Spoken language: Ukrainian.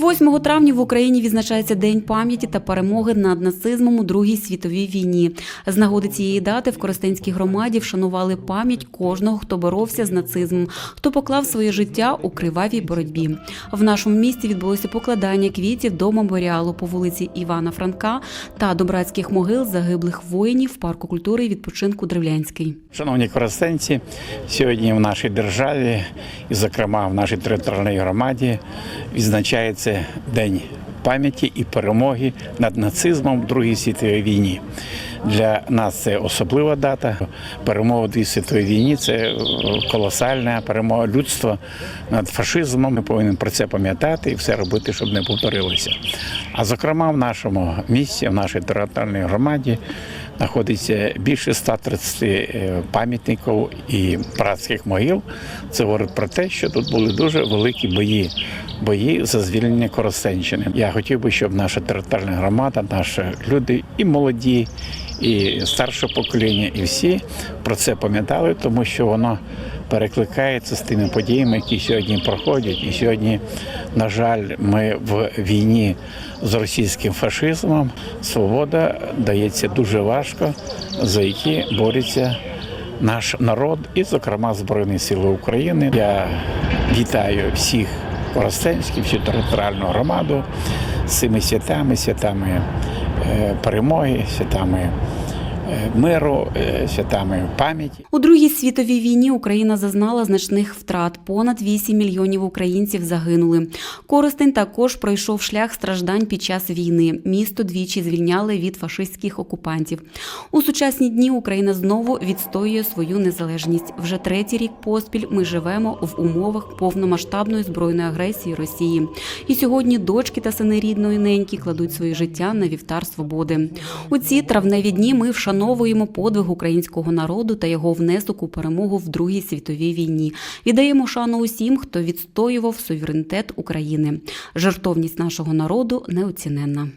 8 травня в Україні відзначається День пам'яті та перемоги над нацизмом у Другій світовій війні. З нагоди цієї дати в Коростенській громаді вшанували пам'ять кожного, хто боровся з нацизмом, хто поклав своє життя у кривавій боротьбі. В нашому місті відбулося покладання квітів до меморіалу по вулиці Івана Франка та до братських могил загиблих воїнів в парку культури і відпочинку Древлянський. Шановні коростенці, сьогодні в нашій державі, і, зокрема, в нашій територіальній громаді, відзначається День пам'яті і перемоги над нацизмом в Другій світовій війні. Для нас це особлива дата. Перемога в Другій світовій війні це е, колосальна перемога людства над фашизмом. Ми повинні про це пам'ятати і все робити, щоб не повторилося. А зокрема, в нашому місті, в нашій територіальній громаді знаходиться більше 130 е, пам'ятників і братських могил. Це говорить про те, що тут були дуже великі бої, бої за звільнення Коростенщини. Я хотів би, щоб наша територіальна громада, наші люди і молоді, і старше покоління, і всі про це пам'ятали, тому що воно перекликається з тими подіями, які сьогодні проходять. І сьогодні, на жаль, ми в війні з російським фашизмом. Свобода дається дуже важко, за які борються наш народ, і, зокрема, Збройні Сили України. Я вітаю всіх коростенських, всю територіальну громаду з цими святами, святами перемоги, святами е, миру, е, святами пам'яті. У Другій світовій війні Україна зазнала значних втрат. Понад 8 мільйонів українців загинули. Коростень також пройшов шлях страждань під час війни. Місто двічі звільняли від фашистських окупантів. У сучасні дні Україна знову відстоює свою незалежність. Вже третій рік поспіль ми живемо в умовах повномасштабної збройної агресії Росії. І сьогодні дочки та сини рідної неньки кладуть своє життя на вівтар свободи. У ці травневі дні ми вшановуємо подвиг українського народу та його внесок у перемогу в Другій світовій війні. Віддаємо шану усім, хто відстоював суверенітет України. Жертовність нашого народу неоціненна.